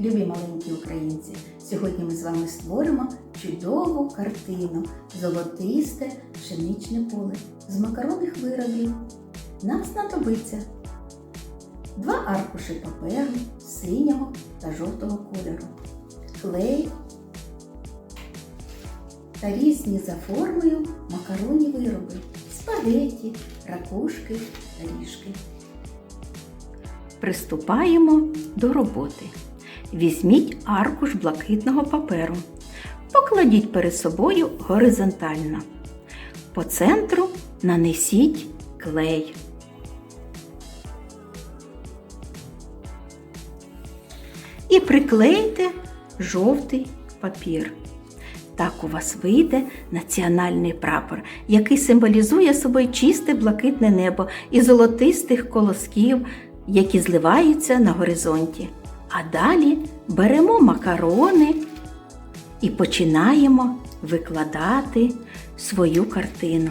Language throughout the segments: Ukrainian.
Любі маленькі українці! Сьогодні ми з вами створимо чудову картину Золотисте пшеничне поле з макаронних виробів. Нам знадобиться два аркуші паперу синього та жовтого кольору, клей та різні за формою макаронні вироби, спагетті, ракушки та ріжки. Приступаємо до роботи. Візьміть аркуш блакитного паперу. Покладіть перед собою горизонтально. По центру нанесіть клей. І приклейте жовтий папір. Так у вас вийде національний прапор, який символізує собою чисте блакитне небо і золотистих колосків, які зливаються на горизонті. А далі беремо макарони і починаємо викладати свою картину.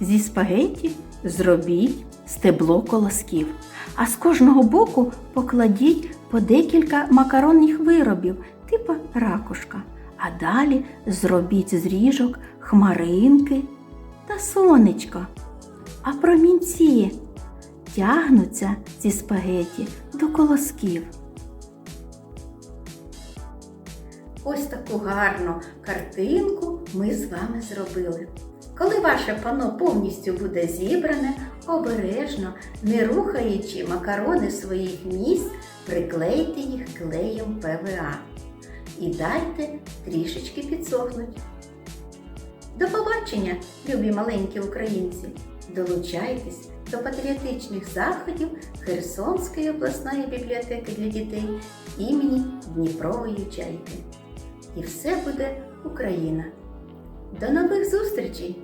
Зі спагетті зробіть стебло колосків, а з кожного боку покладіть по декілька макаронних виробів, типу ракушка. А далі зробіть з ріжок хмаринки та сонечко. А промінці тягнуться ці спагеті до колосків. Ось таку гарну картинку ми з вами зробили. Коли ваше пано повністю буде зібране, обережно, не рухаючи макарони своїх місць, приклейте їх клеєм ПВА і дайте трішечки підсохнуть. До побачення, любі маленькі українці! Долучайтесь до патріотичних заходів Херсонської обласної бібліотеки для дітей імені Дніпрової Чайки. І все буде Україна! До нових зустрічей!